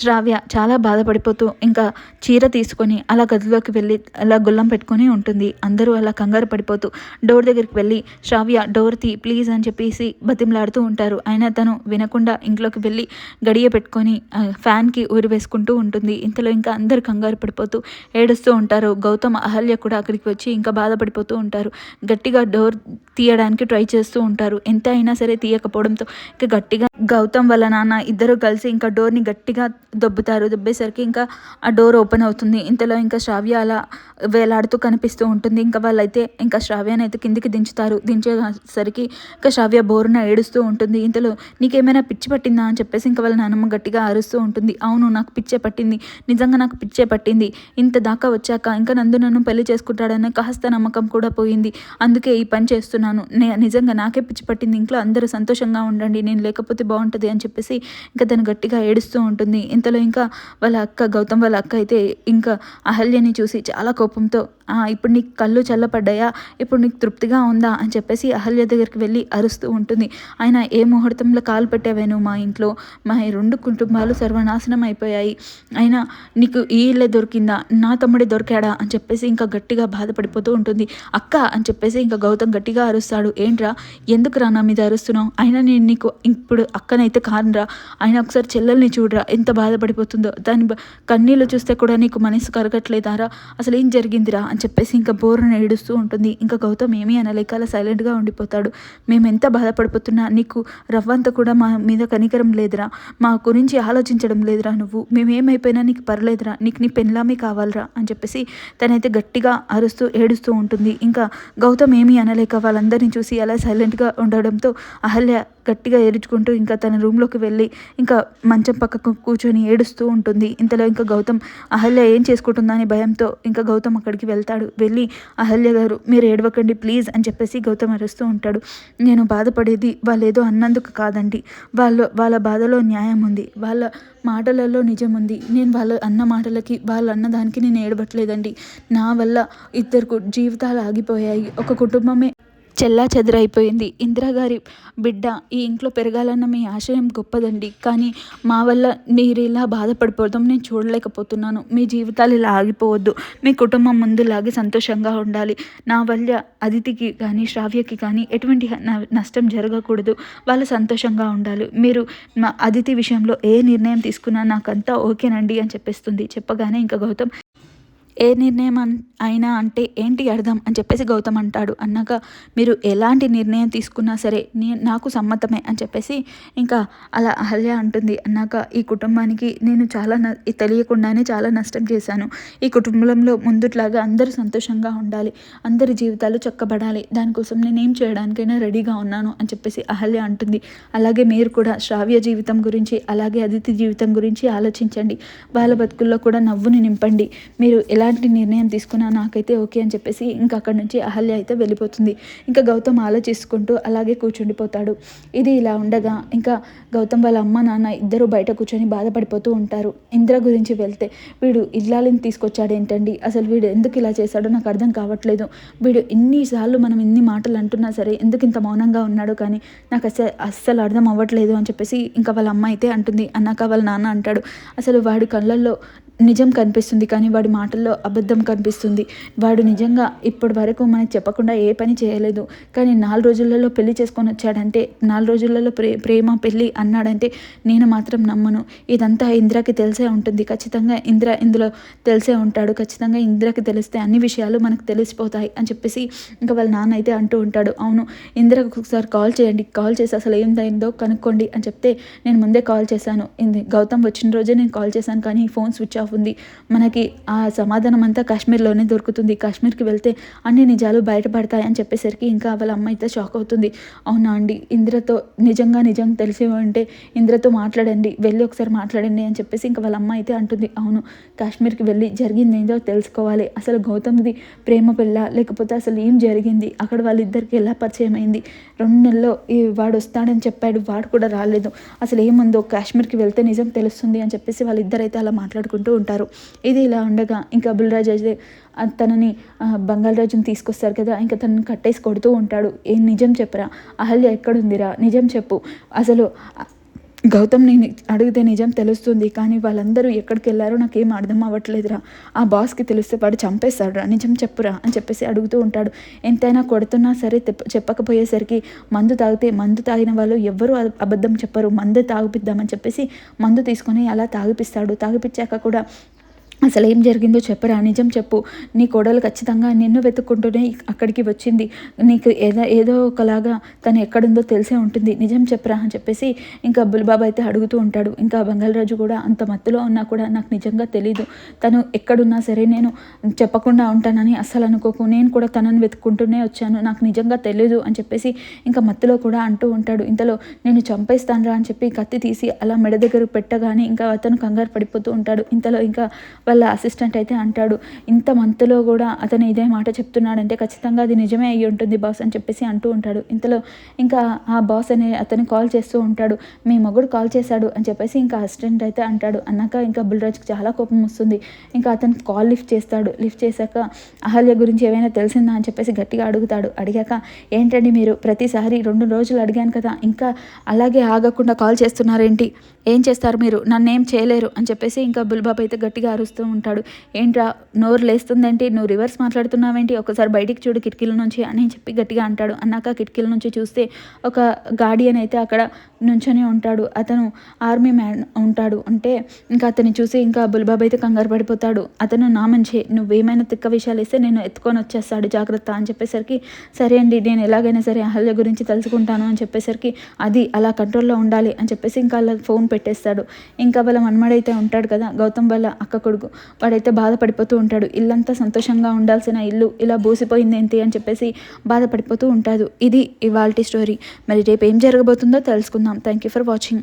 శ్రావ్య చాలా బాధపడిపోతూ ఇంకా చీర తీసుకొని అలా గదిలోకి వెళ్ళి అలా గుల్లం పెట్టుకొని ఉంటుంది. అందరూ అలా కంగారు పడిపోతూ డోర్ దగ్గరికి వెళ్ళి శ్రావ్య డోర్ తీ ప్లీజ్ అని చెప్పేసి బతిమలాడుతూ ఉంటారు. అయినా తను వినకుండా ఇంట్లోకి వెళ్ళి గడియ పెట్టుకొని ఫ్యాన్కి ఊరి వేసుకుంటూ ఉంటుంది. ఇంతలో ఇంకా అందరు కంగారు పడిపోతూ ఏడుస్తూ ఉంటారు. గౌతమ్ అహల్య కూడా అక్కడికి వచ్చి ఇంకా బాధపడిపోతూ ఉంటారు. గట్టిగా డోర్ తీయడానికి ట్రై చేస్తూ ఉంటారు. ఎంత అయినా సరే తీయకపోవడంతో ఇంకా గట్టిగా గౌతమ్ వాళ్ళ నాన్న ఇద్దరు కలిసి ఇంకా డోర్ని గట్టిగా దొబ్బుతారు దొబ్బేసరికి ఇంకా ఆ డోర్ ఓపెన్ అవుతుంది. ఇంతలో ఇంకా శ్రావ్య అలా వేలాడుతూ కనిపిస్తూ ఉంటుంది. ఇంకా వాళ్ళైతే ఇంకా శ్రావ్యని అయితే కిందికి దించుతారు. దించేసరికి ఇంకా శ్రావ్య బోరున ఏడుస్తూ ఉంటుంది. ఇంతలో నీకేమైనా పిచ్చి పట్టిందా? అని చెప్పేసి ఇంకా వాళ్ళ నాన్నమ్మ గట్టిగా అరుస్తూ ఉంటుంది. అవును నాకు పిచ్చే పట్టింది. నిజంగా నాకు పిచ్చే పట్టింది. ఇంత దాకా వచ్చాక ఇంకా నందు నన్ను పెళ్ళి చేసుకుంటాడనే కాస్త నమ్మకం కూడా పోయింది. అందుకే ఈ పని చేస్తున్నాను. నే నిజంగా నాకే పిచ్చి పట్టింది. ఇంట్లో అందరూ సంతోషంగా ఉండండి. నేను లేకపోతే బాగుంటుంది అని చెప్పేసి ఇంకా తను గట్టిగా ఏడుస్తూ ఉంటుంది. ఇంతలో ఇంకా వాళ్ళ అక్క గౌతమ్ వాళ్ళ అక్క అయితే ఇంకా అహల్యని చూసి చాలా కోపంతో ఇప్పుడు నీకు కళ్ళు చల్లపడ్డాయా ఇప్పుడు నీకు తృప్తిగా ఉందా? అని చెప్పేసి అహల్య దగ్గరికి వెళ్ళి అరుస్తూ ఉంటుంది. ఆయన ఏ ముహూర్తంలో కాలు పెట్టావేను మా ఇంట్లో? మా రెండు కుటుంబాలు సర్వనాశనం అయిపోయాయి. అయినా నీకు ఈ ఇల్లే దొరికిందా? నా తమ్ముడే దొరికాడా? అని చెప్పేసి ఇంకా గట్టిగా బాధపడిపోతూ ఉంటుంది. అక్క అని చెప్పేసి ఇంకా గౌతమ్ గట్టిగా అరుస్తాడు. ఏంట్రా? ఎందుకు రా నా మీద అరుస్తున్నావు? అయినా నేను నీకు ఇప్పుడు అక్కనైతే కానురా. ఆయన ఒకసారి చెల్లెల్ని చూడరా. ఎంత బాధపడిపోతుందో. దాని కన్నీళ్ళు చూస్తే కూడా నీకు మనసు కరగట్లేదారా? అసలు ఏం జరిగిందిరా? అని చెప్పేసి ఇంకా బోరున ఏడుస్తూ ఉంటుంది. ఇంకా గౌతమ్ ఏమీ అనలేక అలా సైలెంట్గా ఉండిపోతాడు. మేము ఎంత బాధపడిపోతున్నా నీకు రవ్వంత కూడా మా మీద కనికరం లేదురా. మా గురించి ఆలోచించడం లేదురా నువ్వు. మేమేమైపోయినా నీకు పర్లేదురా. నీకు నీ పెన్లామే కావాలరా? అని చెప్పేసి తనైతే గట్టిగా అరుస్తూ ఏడుస్తూ ఉంటుంది. ఇంకా గౌతమ్ ఏమీ అనలేక వాళ్ళందరినీ చూసి అలా సైలెంట్గా ఉండడంతో అహల్య గట్టిగా ఏడుచుకుంటూ ఇంకా తన రూమ్లోకి వెళ్ళి ఇంకా మంచం పక్కకు కూర్చొని ఏడుస్తూ ఉంటుంది. ఇంతలో ఇంకా గౌతమ్ అహల్య ఏం చేసుకుంటుందా? అని భయంతో ఇంకా గౌతమ్ అక్కడికి వెళ్తాడు. వెళ్ళి అహల్య గారు మీరు ఏడవకండి ప్లీజ్ అని చెప్పేసి గౌతమ్ అరుస్తూ ఉంటాడు. నేను బాధపడేది వాళ్ళు ఏదో అన్నందుకు కాదండి. వాళ్ళు వాళ్ళ బాధలో న్యాయం ఉంది. వాళ్ళ మాటలలో నిజం ఉంది. నేను వాళ్ళ అన్న మాటలకి వాళ్ళు అన్న దానికి నేను ఏడవట్లేదండి. నా వల్ల ఇద్దరు జీవితాలు ఆగిపోయాయి. ఒక కుటుంబమే చెల్లా చెదరైపోయింది. ఇందిరాగారి బిడ్డ ఈ ఇంట్లో పెరగాలన్న మీ ఆశయం గొప్పదండి. కానీ మా వల్ల మీరు ఇలా బాధపడిపోవడం నేను చూడలేకపోతున్నాను. మీ జీవితాలు ఇలా ఆగిపోవద్దు. మీ కుటుంబం ముందులాగే సంతోషంగా ఉండాలి. నా వల్ల అదితికి కానీ శ్రావ్యకి కానీ ఎటువంటి నష్టం జరగకూడదు. వాళ్ళు సంతోషంగా ఉండాలి. మీరు మా అదితి విషయంలో ఏ నిర్ణయం తీసుకున్నా నాకంతా ఓకేనండి అని చెప్పేస్తుంది. చెప్పగానే ఇంకా గౌతమ్ ఏ నిర్ణయం అయినా అంటే ఏంటి అర్థం అని చెప్పేసి గౌతమ్ అంటాడు. అన్నాక మీరు ఎలాంటి నిర్ణయం తీసుకున్నా సరే నే నాకు సమ్మతమే అని చెప్పేసి ఇంకా అలా అహల్య అంటుంది. అన్నాక ఈ కుటుంబానికి నేను చాలా తెలియకుండానే చాలా నష్టం చేశాను. ఈ కుటుంబంలో ముందుట్లాగా అందరూ సంతోషంగా ఉండాలి. అందరి జీవితాలు చక్కబడాలి. దానికోసం నేను ఏం చేయడానికైనా రెడీగా ఉన్నాను అని చెప్పేసి అహల్య అంటుంది. అలాగే మీరు కూడా శ్రావ్య జీవితం గురించి అలాగే అదితి జీవితం గురించి ఆలోచించండి. వాళ్ళ బతుకుల్లో కూడా నవ్వుని నింపండి. మీరు ఎలా ఎలాంటి నిర్ణయం తీసుకున్నా నాకైతే ఓకే అని చెప్పేసి ఇంకా అక్కడి నుంచి అహల్య అయితే వెళ్ళిపోతుంది. ఇంకా గౌతమ్ ఆలోచిసుకుంటూ అలాగే కూర్చుండిపోతాడు. ఇది ఇలా ఉండగా ఇంకా గౌతమ్ వాళ్ళ అమ్మ నాన్న ఇద్దరు బయట కూర్చొని బాధపడిపోతూ ఉంటారు. ఇంద్ర గురించి వెళ్తే వీడు ఇల్లాలిని తీసుకొచ్చాడు ఏంటండి అసలు వీడు ఎందుకు ఇలా చేశాడో నాకు అర్థం కావట్లేదు. వీడు ఎన్నిసార్లు మనం ఎన్ని మాటలు అంటున్నా సరే ఎందుకు ఇంత మౌనంగా ఉన్నాడు కానీ నాకు అసలు అస్సలు అర్థం అవ్వట్లేదు అని చెప్పేసి ఇంకా వాళ్ళ అమ్మ అయితే అంటుంది. అన్నాక వాళ్ళ నాన్న అంటాడు అసలు వాడి కళ్ళల్లో నిజం కనిపిస్తుంది కానీ వాడి మాటల్లో అబద్ధం కనిపిస్తుంది. వాడు నిజంగా ఇప్పటి వరకు మనకు చెప్పకుండా ఏ పని చేయలేదు. కానీ నాలుగు రోజులలో పెళ్ళి చేసుకొని వచ్చాడంటే నాలుగు రోజులలో ప్రే ప్రేమ పెళ్ళి అన్నాడంటే నేను మాత్రం నమ్మను. ఇదంతా ఇంద్రకి తెలిసే ఉంటుంది. ఖచ్చితంగా ఇంద్ర ఇందులో తెలిసే ఉంటాడు. ఖచ్చితంగా ఇంద్రకి తెలిస్తే అన్ని విషయాలు మనకు తెలిసిపోతాయి అని చెప్పేసి ఇంకా వాళ్ళ నాన్న అయితే అంటూ ఉంటాడు. అవును ఇంద్రకు ఒకసారి కాల్ చేయండి. కాల్ చేసి అసలు ఏమైందో కనుక్కోండి అని చెప్తే నేను ముందే కాల్ చేశాను. గౌతమ్ వచ్చిన రోజే నేను కాల్ చేశాను కానీ ఫోన్ స్విచ్ ఆఫ్ ఆఫ్ ఉంది. మనకి ఆ సమాధానం అంతా కాశ్మీర్లోనే దొరుకుతుంది. కాశ్మీర్కి వెళ్తే అన్ని నిజాలు బయటపడతాయి అని చెప్పేసరికి ఇంకా వాళ్ళ అమ్మ అయితే షాక్ అవుతుంది. అవునా అండి? ఇంద్రతో నిజంగా నిజం తెలిసి ఉంటే ఇంద్రతో మాట్లాడండి. వెళ్ళి ఒకసారి మాట్లాడండి అని చెప్పేసి ఇంకా వాళ్ళ అమ్మ అయితే అంటుంది. అవును కాశ్మీర్కి వెళ్ళి జరిగింది ఏందో తెలుసుకోవాలి. అసలు గౌతమ్ది ప్రేమ పిల్ల లేకపోతే అసలు ఏం జరిగింది? అక్కడ వాళ్ళిద్దరికి ఎలా పరిచయం అయింది? రెండు నెలల్లో ఈ వాడు వస్తాడని చెప్పాడు. వాడు కూడా రాలేదు. అసలు ఏముందో? కాశ్మీర్కి వెళ్తే నిజం తెలుస్తుంది అని చెప్పేసి వాళ్ళిద్దరైతే అలా మాట్లాడుకుంటూ ఉంటారు. ఇది ఇలా ఉండగా ఇంకా బుల్రాజ్ అయితే తనని బంగాళరాజుని తీసుకొస్తారు కదా ఇంకా తనని కట్టేసి కొడుతూ ఉంటాడు. ఏం నిజం చెప్పరా? అహల్య ఎక్కడుందిరా? నిజం చెప్పు. అసలు గౌతమ్ని నేను అడిగితే నిజం తెలుస్తుంది కానీ వాళ్ళందరూ ఎక్కడికి వెళ్ళారో నాకేం అర్థం అవ్వట్లేదురా. ఆ బాస్కి తెలిస్తే వాడు చంపేస్తాడురా. నిజం చెప్పురా అని చెప్పేసి అడుగుతూ ఉంటాడు. ఎంతైనా కొడుతున్నా సరే చెప్పకపోయేసరికి మందు తాగితే మందు తాగిన వాళ్ళు ఎవ్వరూ అబద్ధం చెప్పరు. మందు తాగిపిద్దామని చెప్పేసి మందు తీసుకొని అలా తాగిపిస్తాడు. తాగిపించాక కూడా అసలు ఏం జరిగిందో చెప్పరా? నిజం చెప్పు. నీ కోడలు ఖచ్చితంగా నిన్ను వెతుక్కుంటూనే అక్కడికి వచ్చింది. నీకు ఏదో ఏదో ఒకలాగా తను ఎక్కడుందో తెలిసే ఉంటుంది. నిజం చెప్పరా? అని చెప్పేసి ఇంకా బుల్బాబు అయితే అడుగుతూ ఉంటాడు. ఇంకా బంగాళరాజు కూడా అంత మత్తులో ఉన్నా కూడా నాకు నిజంగా తెలీదు. తను ఎక్కడున్నా సరే నేను చెప్పకుండా ఉంటానని అస్సలు అనుకోకు. నేను కూడా తనని వెతుక్కుంటూనే వచ్చాను. నాకు నిజంగా తెలీదు అని చెప్పేసి ఇంకా మత్తులో కూడా అంటూ ఉంటాడు. ఇంతలో నేను చంపేస్తానురా అని చెప్పి కత్తి తీసి అలా మెడ దగ్గర పెట్టగానే ఇంకా అతను కంగారు పడిపోతూ ఉంటాడు. ఇంతలో ఇంకా వాళ్ళ అసిస్టెంట్ అయితే అంటాడు ఇంత మంత్లో కూడా అతను ఇదే మాట చెప్తున్నాడంటే ఖచ్చితంగా అది నిజమే అయ్యి ఉంటుంది బాస్ అని చెప్పేసి అంటూ ఉంటాడు. ఇంతలో ఇంకా ఆ బాస్ అనే అతను కాల్ చేస్తూ ఉంటాడు మీ మొగుడు కాల్ చేశాడు అని చెప్పేసి ఇంకా అసిస్టెంట్ అయితే అంటాడు. అన్నాక ఇంకా బుల్రాజ్కి చాలా కోపం వస్తుంది. ఇంకా అతను కాల్ లిఫ్ట్ చేస్తాడు. లిఫ్ట్ చేశాక అహల్య గురించి ఏమైనా తెలిసిందా అని చెప్పేసి గట్టిగా అడుగుతాడు. అడిగాక ఏంటండి మీరు? ప్రతిసారి రెండు రోజులు అడిగాను కదా ఇంకా అలాగే ఆగకుండా కాల్ చేస్తున్నారేంటి? ఏం చేస్తారు మీరు? నన్ను ఏం చేయలేరు అని చెప్పేసి ఇంకా బుల్బాబు అయితే గట్టిగా చూస్తూ ఉంటాడు. ఏంట్రా నోరు లేస్తుందంటే? నువ్వు రివర్స్ మాట్లాడుతున్నావేంటి? ఒకసారి బయటికి చూడు కిటికీల నుంచి అని చెప్పి గట్టిగా అంటాడు. అన్నాక కిటికీల నుంచి చూస్తే ఒక గార్డియన్ అయితే అక్కడ నుంచొని ఉంటాడు. అతను ఆర్మీ మ్యాన్ ఉంటాడు. అంటే ఇంకా అతన్ని చూసి ఇంకా బుల్బాబు అయితే కంగారు పడిపోతాడు. అతను నా మంచి. నువ్వేమైనా తిక్క విషయాలు ఇస్తే నేను ఎత్తుకొని వచ్చేస్తాడు. జాగ్రత్త అని చెప్పేసరికి సరే అండి నేను ఎలాగైనా సరే అహల్య గురించి తెలుసుకుంటాను అని చెప్పేసరికి అది అలా కంట్రోల్లో ఉండాలి అని చెప్పేసి ఇంకా అలా ఫోన్ పెట్టేస్తాడు. ఇంకా వాళ్ళ మనమడైతే ఉంటాడు కదా గౌతమ్ వాళ్ళ అక్క కొడుకు. వాడైతే బాధపడిపోతూ ఉంటాడు. ఇల్లంతా సంతోషంగా ఉండాల్సిన ఇల్లు ఇలా బూసిపోయింది ఏంటి అని చెప్పేసి బాధపడిపోతూ ఉంటాడు. ఇది ఇవాల్టి స్టోరీ. మరి రేపు ఏం జరగబోతుందో తెలుసుకుందాం. Thank you for watching.